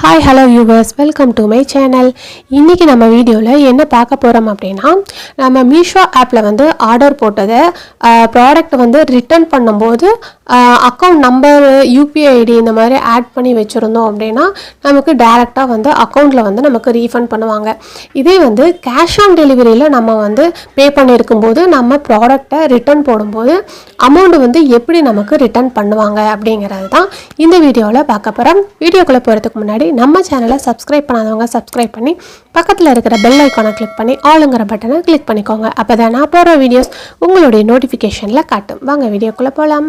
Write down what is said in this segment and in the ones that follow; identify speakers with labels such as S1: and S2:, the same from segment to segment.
S1: Hi hello yours welcome to my channel இன்றைக்கி நம்ம வீடியோவில் என்ன பார்க்க போகிறோம் அப்படின்னா நம்ம மீஷோ ஆப்பில் வந்து ஆர்டர் போட்டதை ப்ராடக்ட் வந்து ரிட்டர்ன் பண்ணும்போது அக்கௌண்ட் நம்பர் யூபிஐ ஐடி இந்த மாதிரி ஆட் பண்ணி வச்சுருந்தோம் அப்படின்னா நமக்கு டேரெக்டாக வந்து அக்கௌண்ட்டில் வந்து நமக்கு ரீஃபண்ட் பண்ணுவாங்க. இதே வந்து கேஷ் ஆன் டெலிவரியில் நம்ம வந்து பே பண்ணியிருக்கும் போது நம்ம ப்ராடக்டை ரிட்டர்ன் போடும்போது அமௌண்ட் வந்து எப்படி நமக்கு ரிட்டர்ன் பண்ணுவாங்க அப்படிங்கிறது தான் இந்த வீடியோவில் பார்க்க போகிறோம் வீடியோக்குள்ளே போகிறதுக்கு முன்னாடி நம்ம சேனலை சப்ஸ்கிரைப் பண்ணாதவங்க சப்ஸ்கிரைப் பண்ணி பக்கத்தில் இருக்கிற பெல் ஐக்கானை கிளிக் பண்ணி ஆளுங்கிற பட்டனை கிளிக் பண்ணிக்கோங்க. அப்போ தான் நான் போடுற வீடியோஸ் உங்களுடைய நோட்டிஃபிகேஷனில் காட்டும். வாங்க வீடியோக்குள்ளே போகலாம்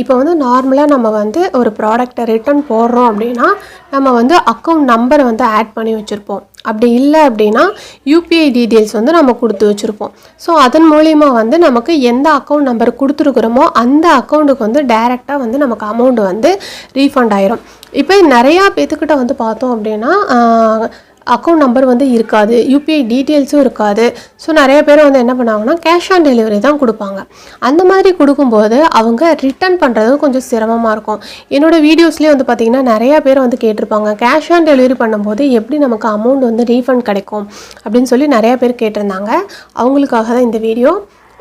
S1: இப்போ வந்து நார்மலாக நம்ம வந்து ஒரு ப்ராடக்டை ரிட்டர்ன் போடுறோம் அப்படின்னா நம்ம வந்து அக்கௌண்ட் நம்பரை வந்து ஆட் பண்ணி வச்சுருப்போம். அப்படி இல்லை அப்படின்னா யூபிஐ டீட்டெயில்ஸ் வந்து நம்ம கொடுத்து வச்சுருப்போம். ஸோ அதன் மூலிமா வந்து நமக்கு எந்த அக்கௌண்ட் நம்பர் கொடுத்துருக்குறோமோ அந்த அக்கௌண்ட்டுக்கு வந்து டைரெக்டாக வந்து நமக்கு அமௌண்ட் வந்து ரீஃபண்ட் ஆயிரும். இப்போ நிறையா பேத்துக்கிட்ட வந்து பார்த்தோம் அப்படின்னா அக்கௌண்ட் நம்பர் வந்து இருக்காது. யூபிஐ டீட்டெயில்ஸும் இருக்காது. ஸோ நிறைய பேர் வந்து என்ன பண்ணுவாங்கன்னா கேஷ் ஆன் டெலிவரி தான் கொடுப்பாங்க. அந்த மாதிரி கொடுக்கும்போது அவங்க ரிட்டர்ன் பண்ணுறது கொஞ்சம் சிரமமாக இருக்கும். என்னோடய வீடியோஸ்லேயே வந்து பார்த்திங்கன்னா நிறையா பேர் வந்து கேட்டிருப்பாங்க. கேஷ் ஆன் டெலிவரி பண்ணும்போது எப்படி நமக்கு அமௌண்ட் வந்து ரீஃபண்ட் கிடைக்கும் அப்படின்னு சொல்லி நிறையா பேர் கேட்டிருந்தாங்க. அவங்களுக்காக தான் இந்த வீடியோ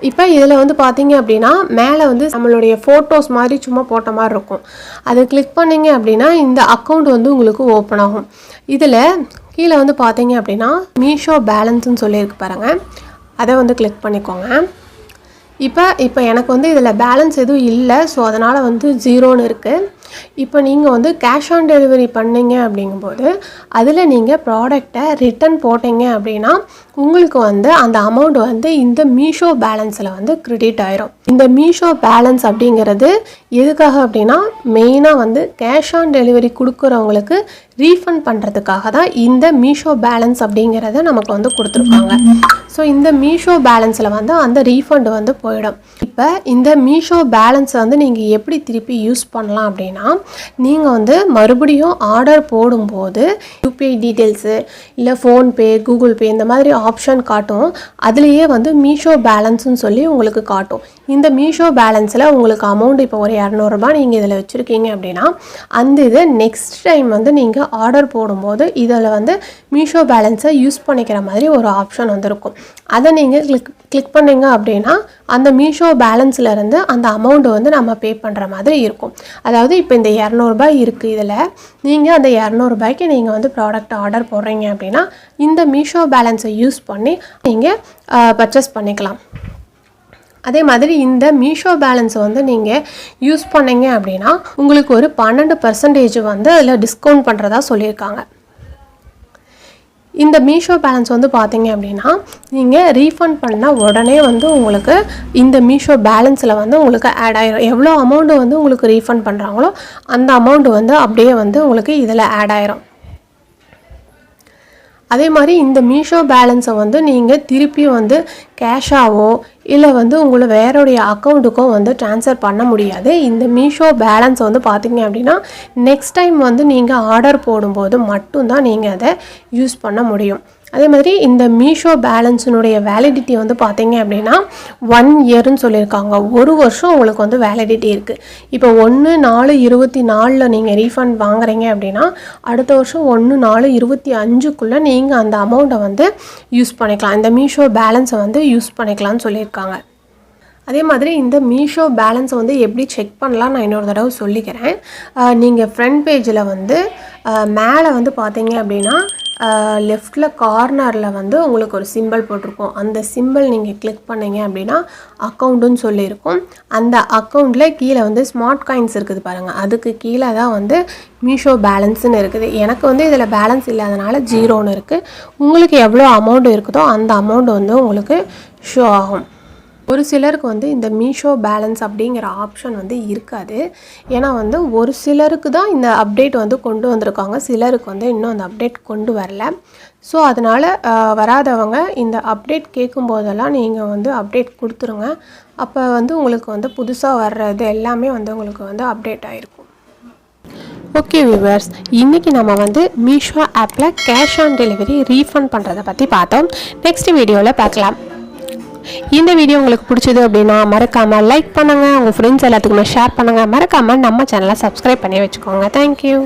S1: இப்போ இதில் வந்து பார்த்தீங்க அப்படின்னா மேலே வந்து நம்மளுடைய ஃபோட்டோஸ் மாதிரி சும்மா போட்ட மாதிரி இருக்கும். அதை கிளிக் பண்ணிங்க அப்படின்னா இந்த அக்கௌண்ட் வந்து உங்களுக்கு ஓப்பன் ஆகும். இதில் கீழே வந்து பார்த்தீங்க அப்படின்னா மீஷோ பேலன்ஸ்னு சொல்லியிருக்கு பாருங்கள் அதை வந்து கிளிக் பண்ணிக்கோங்க. இப்போ இப்போ எனக்கு வந்து இதில் பேலன்ஸ் எதுவும் இல்லை ஸோ அதனால் வந்து ஜீரோன்னு இருக்குது இப்போ நீங்கள் வந்து கேஷ் ஆன் டெலிவரி பண்ணீங்க அப்படிங்கும்போது அதில் நீங்கள் ப்ராடக்டை ரிட்டன் போட்டீங்க அப்படின்னா உங்களுக்கு வந்து அந்த அமௌண்ட் வந்து இந்த மீஷோ பேலன்ஸில் வந்து கிரெடிட் ஆயிரும். இந்த மீஷோ பேலன்ஸ் அப்படிங்கிறது எதுக்காக அப்படின்னா மெயினாக வந்து கேஷ் ஆன் டெலிவரி கொடுக்குறவங்களுக்கு ரீஃபண்ட் பண்ணுறதுக்காக தான் இந்த மீஷோ பேலன்ஸ் அப்படிங்கிறத நமக்கு வந்து கொடுத்துருக்காங்க. ஸோ இந்த மீஷோ பேலன்ஸில் வந்து அந்த ரீஃபண்ட் வந்து போயிடும். இப்போ இந்த மீஷோ பேலன்ஸை வந்து நீங்கள் எப்படி திருப்பி யூஸ் பண்ணலாம் அப்படின்னா நீங்கள் வந்து மறுபடியும் ஆர்டர் போடும்போது யூபிஐ டீட்டெயில்ஸு இல்லை ஃபோன்பே கூகுள் பே இந்த மாதிரி ஆப்ஷன் காட்டும். அதுலேயே வந்து மீஷோ பேலன்ஸ்னு சொல்லி உங்களுக்கு காட்டும். இந்த மீஷோ பேலன்ஸில் உங்களுக்கு அமௌண்ட் இப்போ ஒரு இரநூறுபா நீங்கள் இதில் வச்சுருக்கீங்க அப்படின்னா அந்த இது நெக்ஸ்ட் டைம் வந்து நீங்கள் ஆர்டர் போடும்போது இதில் வந்து மீஷோ பேலன்ஸை யூஸ் பண்ணிக்கிற மாதிரி ஒரு ஆப்ஷன் வந்துருக்கும். அதை நீங்கள் கிளிக் கிளிக் பண்ணிங்க அப்படின்னா அந்த மீஷோ பேலன்ஸ்லேருந்து அந்த அமௌண்ட்டை வந்து நம்ம பே பண்ணுற மாதிரி இருக்கும். அதாவது இப்போ இந்த இரநூறுபா இருக்குது இதில் நீங்கள் அந்த இரநூறுபாய்க்கு நீங்கள் வந்து ப்ராடக்ட் ஆர்டர் போடுறீங்க அப்படின்னா இந்த மீஷோ பேலன்ஸை யூஸ் பண்ணி நீங்கள் பர்ச்சேஸ் பண்ணிக்கலாம். அதே மாதிரி இந்த மீஷோ பேலன்ஸை வந்து நீங்கள் யூஸ் பண்ணீங்க அப்படின்னா உங்களுக்கு ஒரு பன்னெண்டு பர்சன்டேஜ் வந்து அதில் டிஸ்கவுண்ட் பண்ணுறதா சொல்லியிருக்காங்க. இந்த மீஷோ பேலன்ஸ் வந்து பார்த்தீங்க அப்படின்னா நீங்கள் ரீஃபண்ட் பண்ணால் உடனே வந்து உங்களுக்கு இந்த மீஷோ பேலன்ஸில் வந்து உங்களுக்கு ஆட் ஆயிரும். எவ்வளோ அமௌண்ட்டு வந்து உங்களுக்கு ரீஃபண்ட் பண்ணுறாங்களோ அந்த அமௌண்ட்டு வந்து அப்படியே வந்து உங்களுக்கு இதில் ஆட் ஆயிரும். அதே மாதிரி இந்த மீஷோ பேலன்ஸை வந்து நீங்கள் திருப்பி வந்து கேஷாவோ இல்லை வந்து உங்களை வேறோடைய அக்கௌண்ட்டுக்கோ வந்து ட்ரான்ஸ்ஃபர் பண்ண முடியாது. இந்த மீஷோ பேலன்ஸ் வந்து பார்த்தீங்க அப்படின்னா நெக்ஸ்ட் டைம் வந்து நீங்கள் ஆர்டர் போடும்போது மட்டும்தான் நீங்கள் அதை யூஸ் பண்ண முடியும். அதே மாதிரி இந்த மீஷோ பேலன்ஸினுடைய வேலிடிட்டி வந்து பார்த்தீங்க அப்படின்னா ஒன் இயர்னு சொல்லியிருக்காங்க. ஒரு வருஷம் உங்களுக்கு வந்து வேலிடிட்டி இருக்குது இப்போ ஒன்று நாலு இருபத்தி நாலில் நீங்கள் ரீஃபண்ட் வாங்குறீங்க அப்படின்னா அடுத்த வருஷம் ஒன்று நாலு இருபத்தி அஞ்சுக்குள்ளே நீங்கள் அந்த அமௌண்ட்டை வந்து யூஸ் பண்ணிக்கலாம். இந்த மீஷோ பேலன்ஸை வந்து யூஸ் பண்ணிக்கலாம்னு சொல்லியிருக்காங்க. அதே மாதிரி இந்த மீஷோ பேலன்ஸை வந்து எப்படி செக் பண்ணலாம் நான் இன்னொரு தடவை சொல்லிக்கிறேன். நீங்கள் ஃப்ரண்ட் பேஜில் வந்து மேலே வந்து பார்த்தீங்க அப்படின்னா லெஃப்டில் கார்னரில் வந்து உங்களுக்கு ஒரு சிம்பிள் போட்டிருக்கோம். அந்த சிம்பிள் நீங்கள் கிளிக் பண்ணீங்க அப்படின்னா அக்கௌண்ட்டுன்னு சொல்லியிருக்கும். அந்த அக்கௌண்ட்டில் கீழே வந்து ஸ்மார்ட் காயின்ஸ் இருக்குது பாருங்கள் அதுக்கு கீழே தான் வந்து மீஷோ பேலன்ஸ்னு இருக்குது. எனக்கு வந்து இதில் பேலன்ஸ் இல்லாதனால ஜீரோன்னு இருக்குது உங்களுக்கு எவ்வளோ அமௌண்ட் இருக்குதோ அந்த அமௌண்ட் வந்து உங்களுக்கு ஷோ ஆகும். ஒரு சிலருக்கு வந்து இந்த மீஷோ பேலன்ஸ் அப்படிங்கிற ஆப்ஷன் வந்து இருக்காது. ஏன்னா வந்து ஒரு சிலருக்கு தான் இந்த அப்டேட் வந்து கொண்டு வந்திருக்காங்க. சிலருக்கு வந்து இன்னும் அந்த அப்டேட் கொண்டு வரல. ஸோ அதனால் வராதவங்க இந்த அப்டேட் கேட்கும்போதெல்லாம் நீங்கள் வந்து அப்டேட் கொடுத்துருங்க. அப்போ வந்து உங்களுக்கு வந்து புதுசாக வர்றது எல்லாமே வந்து உங்களுக்கு வந்து அப்டேட் ஆகிருக்கும் ஓகே வியூவர்ஸ் இன்றைக்கி நம்ம வந்து மீஷோ ஆப்பில் கேஷ் ஆன் டெலிவரி ரீஃபண்ட் பண்ணுறதை பற்றி பார்த்தோம். நெக்ஸ்ட் வீடியோவில் பார்க்கலாம். இந்த வீடியோ உங்களுக்கு பிடிச்சது அப்படின்னா மறக்காமல் லைக் பண்ணுங்கள் உங்கள் ஃப்ரெண்ட்ஸ் எல்லாத்துக்குமே ஷேர் பண்ணுங்கள் மறக்காமல் நம்ம சேனலை சப்ஸ்கிரைப் பண்ணி வச்சுக்கோங்க. தேங்க்யூ